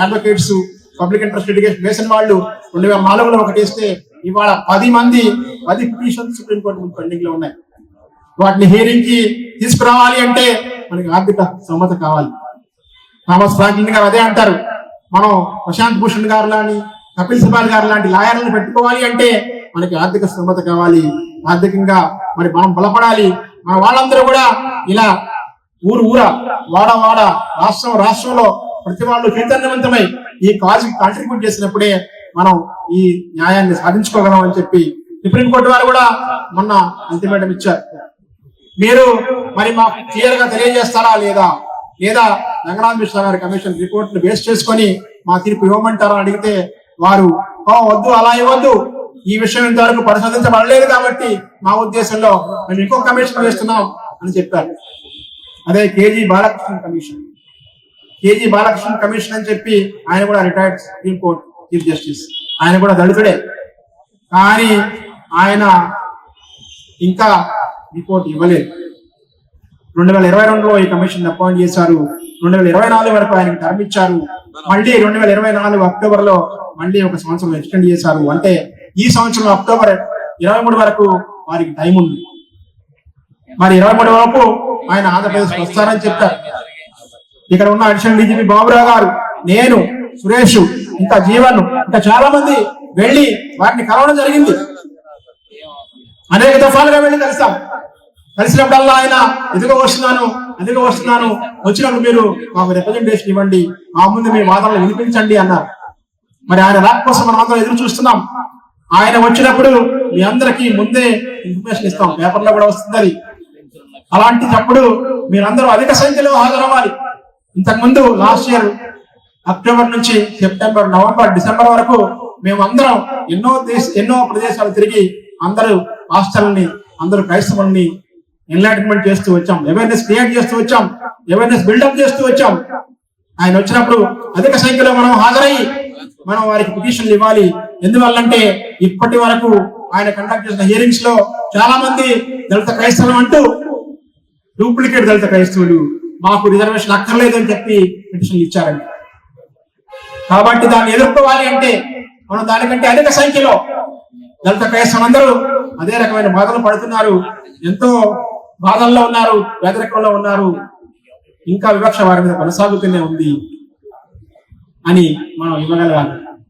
Advocates public interest litigation వేసిన వాళ్ళు రెండు వేల నాలుగులో ఒకటి వేస్తే ఇవాళ పది మంది పది పిటిషన్ సుప్రీంకోర్టు పెండింగ్లో ఉన్నాయి. వాటిని హీరింగ్కి తీసుకురావాలి అంటే మనకి ఆర్థిక సమ్మత కావాలి. థామస్ ఫ్రాంక్లిన్ గారు అదే అంటారు. మనం ప్రశాంత్ భూషణ్ గారు లాని కపిల్ సిబాల్ గారు లాంటి లాయర్లను పెట్టుకోవాలి అంటే మనకి ఆర్థిక స్థిరత కావాలి. ఆర్థికంగా మరి మనం బలపడాలి. మన వాళ్ళందరూ కూడా ఇలా ఊరు ఊర వాడ వాడ రాష్ట్రం రాష్ట్రంలో ప్రతి వాళ్ళు చైతన్యవంతమై ఈ కాజ్ కాంట్రిబ్యూట్ చేసినప్పుడే మనం ఈ న్యాయాన్ని సాధించుకోగలం అని చెప్పి సుప్రీంకోర్టు వారు కూడా మొన్న అల్టిమేటం ఇచ్చారు. మీరు మరి మాకు క్లియర్గా తెలియజేస్తారా లేదా? లేదా రంగనాథ్ మిశ్రా గారి కమిషన్ రిపోర్ట్ను బేస్ చేసుకొని మా తీర్పు ఇవ్వమంటారా అడిగితే వారు వద్దు అలా ఇవ్వద్దు. ఈ విషయం ఇంతవరకు పరిశోధించబడలేదు కాబట్టి మా ఉద్దేశంలో మేము ఇంకో కమిషన్ వేస్తున్నాం అని చెప్పారు. అదే KG Balakrishna commission. KG Balakrishna commission అని చెప్పి ఆయన కూడా retired supreme court chief justice ఆయన కూడా దళితుడే. కానీ ఆయన ఇంకా రిపోర్ట్ ఇవ్వలేదు. రెండు వేల ఇరవై రెండులో ఈ కమిషన్ అపాయింట్ చేశారు. రెండు వేల ఇరవై నాలుగు వరకు ఆయనకు టర్మ్ ఇచ్చారు. మళ్ళీ రెండు వేల ఇరవై నాలుగు అక్టోబర్లో మళ్ళీ ఒక సంవత్సరం ఎక్స్టెండ్ చేశారు. అంటే ఈ సంవత్సరం అక్టోబర్ ఇరవై మూడు వరకు వారికి టైం ఉంది. మరి ఇరవై మూడు వరకు ఆయన ఆంధ్రప్రదేశ్ వస్తారని చెప్పారు. ఇక్కడ ఉన్న అడిషనల్ డీజీపీ బాబురావు గారు నేను సురేష్ ఇంకా జీవన్ ఇంకా చాలా మంది వెళ్ళి వారిని కలవడం జరిగింది. అనేక దఫాలుగా వెళ్ళి కలిసాం. కలిసినప్పుడల్లా ఆయన ఎదుగు వస్తున్నాను ఎదుగు వస్తున్నాను వచ్చినప్పుడు మీరు మాకు రిప్రజెంటేషన్ ఇవ్వండి మా ముందు మీ వాదనలు వినిపించండి అన్నారు. మరి ఆయన రాక కోసం మనం అందరం ఎదురు చూస్తున్నాం. ఆయన వచ్చినప్పుడు మీ అందరికీ ముందే ఇన్ఫర్మేషన్ ఇస్తాం. పేపర్లో కూడా వస్తుంది అది. అలాంటిటప్పుడు మీరందరూ అధిక సంఖ్యలో హాజరవ్వాలి. ఇంతకుముందు లాస్ట్ ఇయర్ అక్టోబర్ నుంచి సెప్టెంబర్ నవంబర్ డిసెంబర్ వరకు మేము అందరం ఎన్నో దేశ ఎన్నో ప్రదేశాలు తిరిగి అందరూ హాస్టల్ని అందరూ క్రైస్తవుల్ని ఎన్లైట్మెంట్ చేస్తూ వచ్చాం. అవేర్నెస్ క్రియేట్ చేస్తూ వచ్చాం. అవేర్నెస్ బిల్డప్ చేస్తూ వచ్చాం. ఆయన వచ్చినప్పుడు అధిక సంఖ్యలో మనం హాజరయ్యి మనం వారికి పిటిషన్లు ఇవ్వాలి. ఎందువల్లంటే ఇప్పటి వరకు ఆయన కండక్ట్ చేసిన హియరింగ్స్లో చాలా మంది దళిత క్రైస్తవులు అంటూ డూప్లికేట్ దళిత క్రైస్తవులు. మాకు రిజర్వేషన్ అక్కర్లేదు అని చెప్పి పిటిషన్ ఇచ్చారండి. కాబట్టి దాన్ని ఎదుర్కోవాలి అంటే మనం దానికంటే అధిక సంఖ్యలో దళిత క్రైస్తవులందరూ అదే రకమైన బాధలు పడుతున్నారు. ఎంతో బాధల్లో ఉన్నారు వేదరికంలో ఉన్నారు. ఇంకా వివక్ష వారి మీద కొనసాగుతూనే ఉంది అని మనం ఇవ్వగలగాలి.